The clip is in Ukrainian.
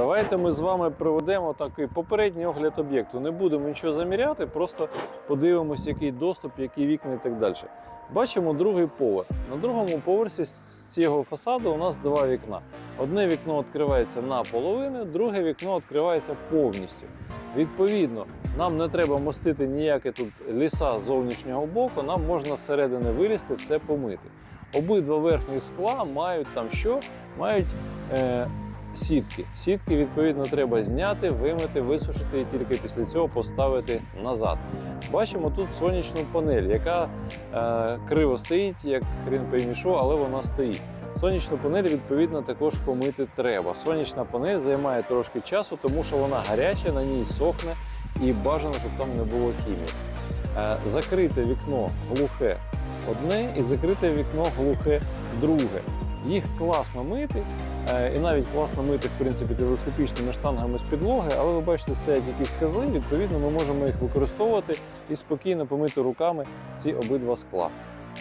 Давайте ми з вами проведемо такий попередній огляд об'єкту. Не будемо нічого заміряти, просто подивимось, який доступ, які вікна і так далі. Бачимо другий поверх. На другому поверсі з цього фасаду у нас два вікна. Одне вікно відкривається наполовину, друге вікно відкривається повністю. Відповідно, нам не треба мостити ніякі тут ліса з зовнішнього боку, нам можна зсередини вилізти, все помити. Обидва верхні скла мають там що? Мають е, сітки. Сітки, відповідно, треба зняти, вимити, висушити і тільки після цього поставити назад. Бачимо тут сонячну панель, яка е, криво стоїть, як хрін поймі що, але вона стоїть. Сонячну панель, відповідно, також помити треба. Сонячна панель займає трошки часу, тому що вона гаряча, на ній сохне і бажано, щоб там не було хімії. Е, закрите вікно глухе одне і закрите вікно глухе друге. Їх класно мити, е, і навіть класно мити, в принципі, телескопічними штангами з підлоги, але ви бачите, стоять якісь козли, відповідно, ми можемо їх використовувати і спокійно помити руками ці обидва скла.